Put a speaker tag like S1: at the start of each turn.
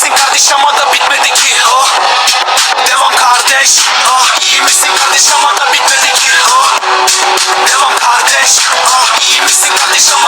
S1: kardeş ama da bitmedi ki oh. Devam kardeş oh. İyi misin kardeş ama da bitmedi ki oh. Devam kardeş oh. İyi misin kardeş ama